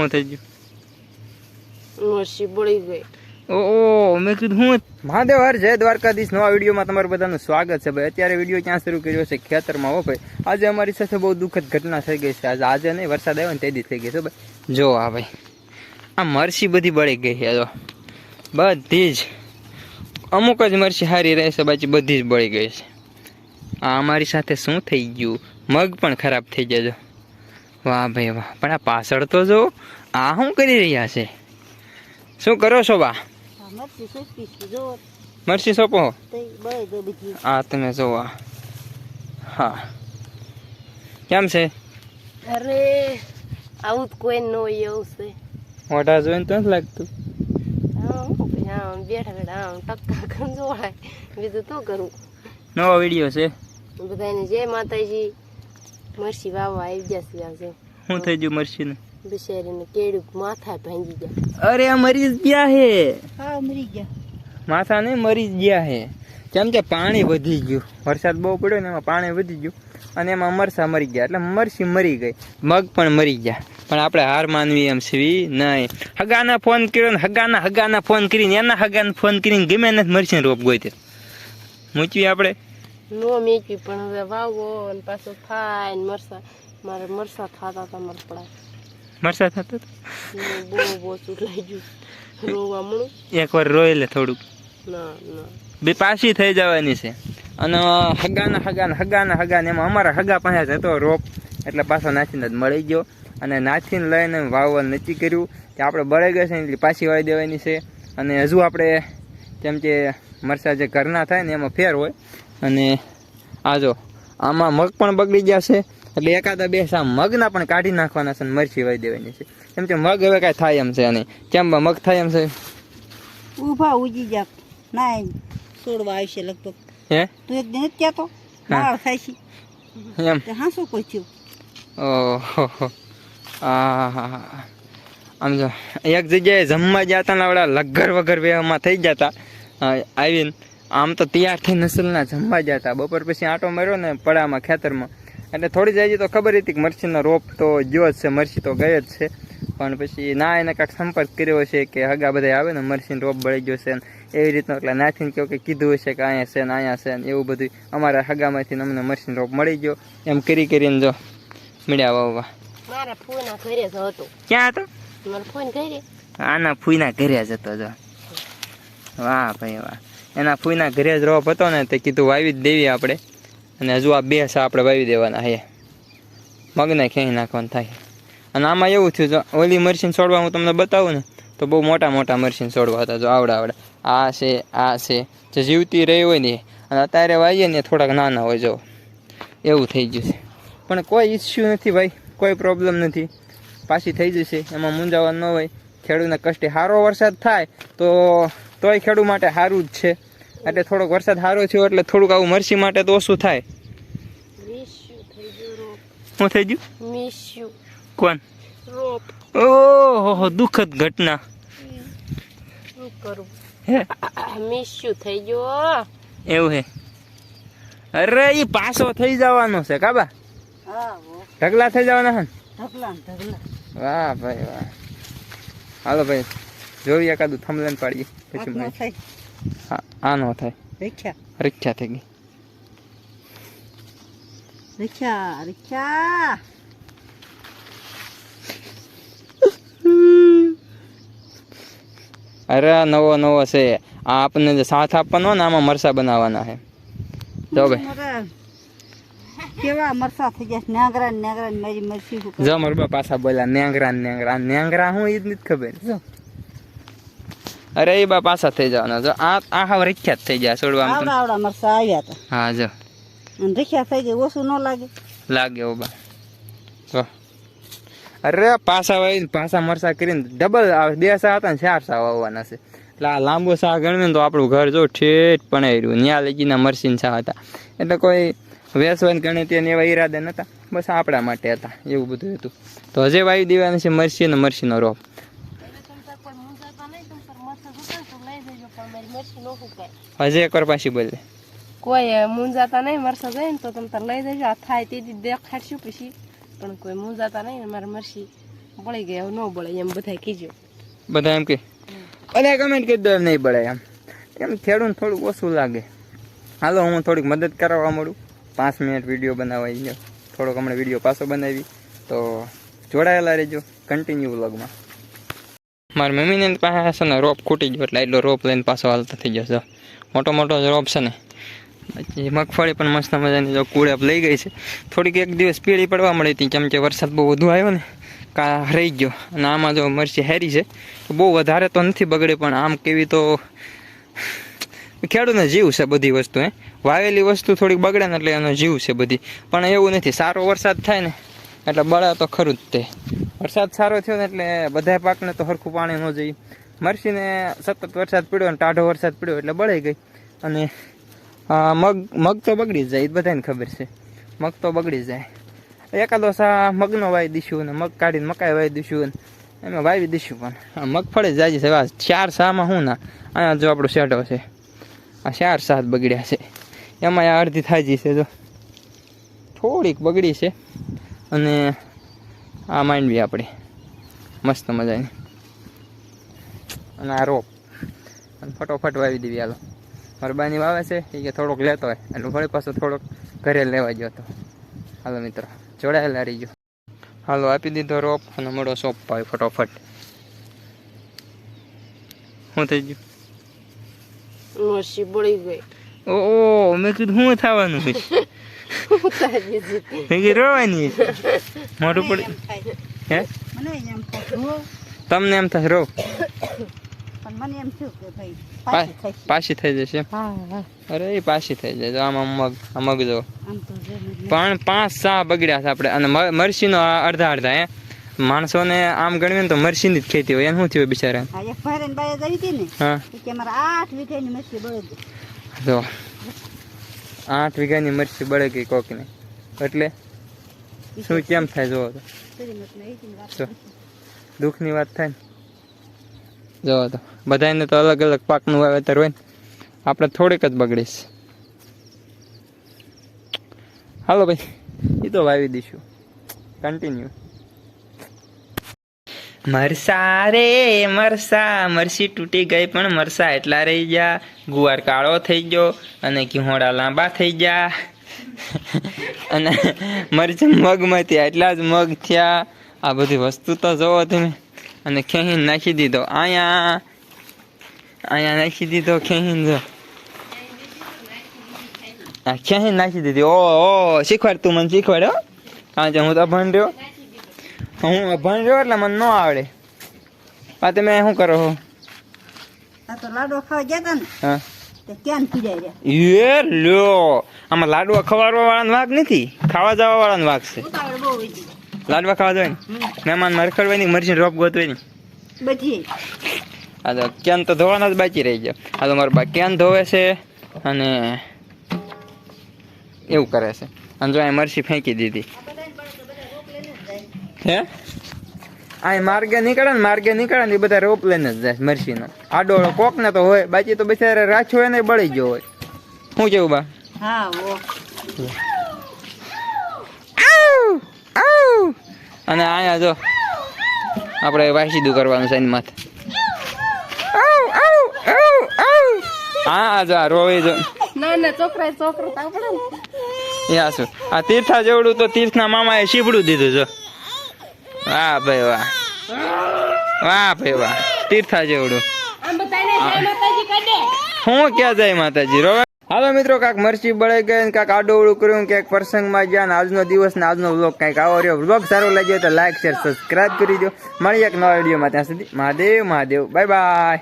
શું થઈ ગયું? મરસી બળી ગઈ. ઓ મેં કીધું હું મહાદેવ હર જય દ્વારકાધીશ. નવા વિડીયોમાં તમારું બધાનું સ્વાગત છે ભાઈ. અત્યારે વીડિયો ક્યાં શરૂ કર્યો છે? ખેતરમાં હો ભાઈ. આજે અમારી સાથે બહુ દુઃખદ ઘટના થઈ ગઈ છે. આજે આજે નહીં વરસાદ આવ્યો ને તેથી થઈ ગઈ છે ભાઈ. જો આ ભાઈ. આ મરસી બધી બળી ગઈ છે જો. બધી જ. અમુક જ મરસી સારી રહેશે બાકી બધી જ બળી ગઈ છે. આ અમારી સાથે શું થઈ ગયું? મગ પણ ખરાબ થઈ ગયા જો. વાહ ભાઈ વાહ. પણ આ પાછળ તો જો આ શું કરી રહ્યા છે? શું કરો છો બા? મરસી સોપો આ તમે જોવા હા. કેમ છે? અરે આવું જ કોઈ ન હોય એવું છે. મોઢા જોઈને તો નથી લાગતું. હા હું આમ બેઠા બેઠા આમ ટક્કા કંજોળાય બીજું તો કરું. નવો વીડિયો છે? બધાને જય માતાજી. મરસી વાવવા આવી ગયા છે આજે. શું થઈ ગયું મરસીને? બિચારીને કેડું માથા ભાંગી ગયા. અરે આ મરી જ ગયા હે. હા મરી ગયા. માથા નહીં મરી જ ગયા હે. કેમ કે પાણી વધી ગયું. વરસાદ બહુ પડ્યો ને એમાં પાણી વધી ગયું. અને એમાં મરસા મરી ગયા. એટલે મરસી મરી ગઈ. મગ પણ મરી ગયા. પણ આપણે હાર માનવી એમ સીવી નહીં. હગાના ફોન કર્યો ને હગાના હગાના ફોન કરીને એના હગાને ફોન કરીને ગમે ને મરસીને રોપ ગોઈ મૂચવી આપણે? નો મેચવી પણ હવે વાવો અને પાછું થાય ને મરસા મારે મરસા ખાતા હતા મારે પડા મરસા હતા? બહુ બહુ ચૂંટાઈ ગયું. રોવા મળું? એકવાર રોય લે થોડુંક. ના ના. બે પાછી થઈ જવાની છે. અને હગાના હગાના હગાના હગાને એમાં અમારા હગા પાસે જ હતો રોપ. એટલે પાછો નાખીને જ મળી ગયો. અને નાખીને લઈને વાવવાનું નક્કી કર્યું કે આપણે બળી ગયો છે એટલે પાછી વાળી દેવાની છે. અને હજુ આપણે કેમ કે મરસા જે ઘરના થાય ને એમાં ફેર હોય અને આ જો આમાં મગ પણ બગડી ગયા છે. એટલે એકાદા બે સા મગના પણ કાઢી નાખવાના છે અને મરચી વાઈ દેવાની છે. કેમ કે મગ હવે કાંઈ થાય એમ છે નહીં. કેમ મગ થાય એમ છે? ઊભા ઉજી જા. ના છોડવા આવશે લગભગ. હે? તું એક દિન કહેતો માળ થાય છે. એમ. તે હા શું કોઈ થયું ઓહો. હા આમ જો એક જગ્યાએ જમવા જતા ને આવડા લગર વગર વેવામાં થઈ જતા. આવીને આમ તો તૈયાર થઈ નસલના જમવા ગયા હતા. બપોર પછી આંટો માર્યો ને પડામાં ખેતરમાં. એટલે થોડી જાય તો ખબર હતી કે મરચીનો રોપ તો ગયો જ છે મરચી તો ગઈ જ છે. પણ પછી ના એને કાંઈક સંપર્ક કર્યો છે કે હગા બધા આવે ને મરચીનો રોપ બળી ગયો છે ને એવી રીતનું એટલે નાથીને કહ્યું કે કીધું હશે કે અહીંયા છે ને અહીંયા છે ને એવું બધું અમારા હગામાંથી અમને મરચીનો રોપ મળી ગયો. એમ કરી કરીને જો મળ્યા વાવવા. મારા ફોના ઘરે જ હતો. ક્યાં હતો? મારા ફોન ઘરે. આના ફૂઈના ઘરે જ હતો જો. વાહ ભાઈ વાહ. એના ફૂઈના ઘરે જ રોપ હતો ને તે કીધું, વાવી જ દેવી આપણે. અને હજુ આ બે સા આપણે વાવી દેવાના હે. મગને ખેંચી નાખવાનું થાય. અને આમાં એવું થયું, જો ઓલી મરસીન છોડવા હું તમને બતાવું ને, તો બહુ મોટા મોટા મરસીન છોડવા હતા, જો આવડા આવડા. આ છે આ છે. જે જીવતી રહી હોય ને અને અત્યારે વાવીએ ને થોડાક નાના હોય, જો. એવું થઈ ગયું છે. પણ કોઈ ઇસ્યુ નથી ભાઈ, કોઈ પ્રોબ્લેમ નથી. પાછી થઈ જશે, એમાં મૂંઝાવાનું ન હોય. ખેડૂતને કષ્ટે સારો વરસાદ થાય, તો તોય ખેડૂ માટે સારું જ છે. એટલે થોડોક વરસાદ સારો થયો એટલે થોડુંક આવું મરસી માટે તો ઓછું થાય. શું થઈ ગયું? કોણ? ઓહો દુઃખદ ઘટના. હે? થઈ ગયો એવું હે? અરે ઈ પાછો થઈ જવાનો છે કાબા ઢગલા થઈ જવાના હે વાહ ભાઈ વાહ. હાલો ભાઈ. જોઈએ એકાદું થમલેન પાડીએ પછી આંખ ન મળીએ. થાય. હા આ નો થાય. રીક્ષા રીક્ષા થઈ ગઈ. રીક્ષા રીક્ષા અરે આ નવો નવો છે. આ આપણને જે સાથ આપવાનો ને આમાં મરસા બનાવવાના છે. જો ભાઈ. મારા કેવા મરસા થઈ ગયા નેંગરા ને નેંગરા ને મારી મરસી શું જો મરબા પાછા બોલ્યા નેંગરા ને નેંગરા. આ નેંગરા હું એ જ નથી ખબર. જો. અરે એ બા પાછા થઈ જવાના. જો આ આ હાવ થઈ ગયા છોડવા આવડા આવડા મરસા આવ્યા હતા. હા જો. અને રીક્ષા થઈ ગઈ ઓછું ન લાગે. લાગે ઓ બા જો. અરે પાછા વાવીને પાછા મરસા કરીને ડબલ આવે. બે સા હતા ને ચાર સા આવવાના છે. એટલે આ લાંબો સા ગણવે ને તો આપણું ઘર જો ઠેઠ પણ રહ્યું ત્યાં લગીના મરસીન સા હતા. એટલે કોઈ વેસવાન ગણે તેને એવા ઈરાદા નહોતા બસ આપણા માટે હતા. એવું બધું હતું. તો હજે વાયુ દેવાના છે મરસી અને મરસીનો રોપ કોઈ મૂંઝાતા નહીં તમ તાર મરસા સુકાય તો લઈ જજો પણ મારી મરસી ન સુકાય હજે એકવાર પાછી બોલે. કોઈ મૂંઝાતા નહીં મરસા જાય ને તો તમે તાર લઈ જજો. આ થાય તેથી દેખાડશું પછી. પણ કોઈ મૂંઝાતા નહીં મારે મરશી મરસી બળી ગયા ન બળે એમ બધા કીજો. બધા એમ કે? બધા કમેન્ટ કરી દો એમ નહીં પડે એમ. એમ ખેડૂત થોડુંક ઓછું લાગે? હાલો હું થોડીક મદદ કરાવવા મળું. પાંચ મિનિટ વીડિયો બનાવવા થોડોક હમણાં વીડિયો પાછો બનાવી. તો જોડાયેલા રહેજો. કન્ટિન્યુ વ્લોગમાં મારી મમ્મીને પાસે છે ને રોપ ખૂટી ગયો એટલે એટલો રોપ લઈને પાછો હાલતો થઈ ગયો છે. મોટો મોટો રોપ છે ને. પછી મગફળી પણ મસ્ત મજાની જો કુળેપ લઈ ગઈ છે. થોડીક એક દિવસ પીળી પડવા મળી હતી, કેમ કે વરસાદ બહુ વધુ આવ્યો ને, કા રહી ગયો. અને આમાં જો મરચી હેરી છે, તો બહુ વધારે તો નથી બગડે, પણ આમ કેવી તો ખેડૂતને જીવ છે બધી વસ્તુ, હે. વાવેલી વસ્તુ થોડીક બગડે ને એટલે એનો જીવ છે બધી. પણ એવું નથી, સારો વરસાદ થાય ને, એટલે બળે તો ખરું જ તે. વરસાદ સારો થયો ને એટલે બધા પાકને તો સરખું પાણી ન જોઈએ મરસીને સતત વરસાદ પડ્યો અને ટાઢો વરસાદ પડ્યો એટલે બળી ગઈ. અને મગ મગ તો બગડી જાય, એ બધાને ખબર છે. મગ તો બગડી જાય. એકાદો સા મગનો વાવી દઈશું ને, મગ કાઢીને મકાઈ વાવી દઈશું ને, એમાં વાવી દઈશું પણ. મગફળી જાય છે ચાર સામાં શું ના, અહીંયા જો આપણો શેડો છે. આ ચાર સાત બગડ્યા છે. એમાં અડધી થાજી છે, જો. થોડીક બગડી છે. અને આ માંડવી આપણે. મસ્ત મજાની. અને આ રોપ અને ફટોફટ વાવી દેવી હાલો. મરબાની વાવે છે એ કે થોડોક લેતો હોય. એટલે વળી પાછો થોડોક ઘરે લેવા ગયો હતો. હાલો મિત્રો જોડાયેલા રહીજો. હાલો આપી દીધો રોપ અને મળો સોપ પાય ફટોફટ. શું થઈ ગયું? મરસી બળી ગઈ. ઓ મેં કીધું શું થવાનું છે? રોવાની પડી હે? તમને એમ થાય રો. પણ મને એમ થયું કે ભાઈ પા- પાછી થઈ જશે. અરે એ પાછી થઈ જાય. જો આમાં મગ આ મગ જો. આમ તો જો પણ પાંચ સા બગડ્યા છે આપણે. અને મરસીનો આ અડધા અડધા હે? માણસોને આમ ગણવીએ ને તો મરસીની જ ખેતી હોય. એમ શું થયું બિચારા હા જો. આઠ વીઘાની મરચી બળે ગઈ કોકની. એટલે શું, કેમ થાય જોવો તો. દુઃખની વાત થાય ને. જોવો તો. બધાને તો અલગ અલગ પાકનું વાવેતર હોય ને. આપણે થોડીક જ બગડીશ. હાલો ભાઈ એ તો વાવી દઈશું. કન્ટિન્યુ મરસા રે, મરસા, મરસી તૂટી ગઈ પણ મરસા એટલા રહી ગયા. ગુવાર કાળો થઈ ગયો અને ઘીહોડા લાંબા થઈ ગયા. અને મરચું મગમાં થયા એટલા જ મગ થયા. આ બધી વસ્તુ તો જોવો તમે. અને ખેહીને નાખી દીધો. અહીંયા અહીંયા નાખી દીધો ખેહીને જો. આ ખેહીને નાખી દીધી. ઓ ઓ, શીખવાડ તું મને, શીખવાડ, હો. કારણ કે હું તો ભણ રહ્યો હું અભણ રહ્યો એટલે મને ન આવડે. આ તમે શું કરો છો? આ તો લાડવા ખાવા ગયા હતા ને હા. આમાં લાડવા ખવાડવા વાળાનો વાઘ નથી ખાવા જવા વાળાનો વાઘ છે લાડવા ખાવા જોઈએ મહેમાન મરખડવાની મરચી રોપ ગોતવાની બધી. આ તો કેન તો ધોવાના જ બાકી રહી ગયો. આ તો મારા બા કેન ધોવે છે અને એવું કરે છે. અને જો અહીં મરચી ફેંકી દીધી. હે? આ માર્ગે નીકળે ને માર્ગે નીકળે ને એ બધા રોપ લઈને જ જાય મરસીનો. આડો કોક ને તો હોય બાકી તો બિચારા રાખ્યો હોય ને બળી ગયો હોય. શું કેવું બા? હા! અને અહીંયા જો આપણે વાસીદું કરવાનું છે એની માથે! હા જો આ રોવે જો. ના ના છોકરા છોકરો આ તીર્થા જેવડું તો તીર્થના મામાએ શીપડું દીધું જો. વાહ ભાઈ વાહ. વાહ ભાઈ વાહ. તીર્થા જેવડું. હું ક્યાં જાય માતાજી? રોવા હાલો મિત્રો કાંક મરચી બળાઈ ગઈ ને કાંક આડોવડું કર્યું ક્યાંક પ્રસંગમાં ગયા ને આજનો દિવસ ને આજનો વ્લોગ કાંઈક આવો રહ્યો. વ્લોગ સારો લાગ્યો તો લાઈક શેર સબસ્ક્રાઇબ કરી દો મળીએ એક નવા વિડીયોમાં ત્યાં સુધી મહાદેવ મહાદેવ. Bye bye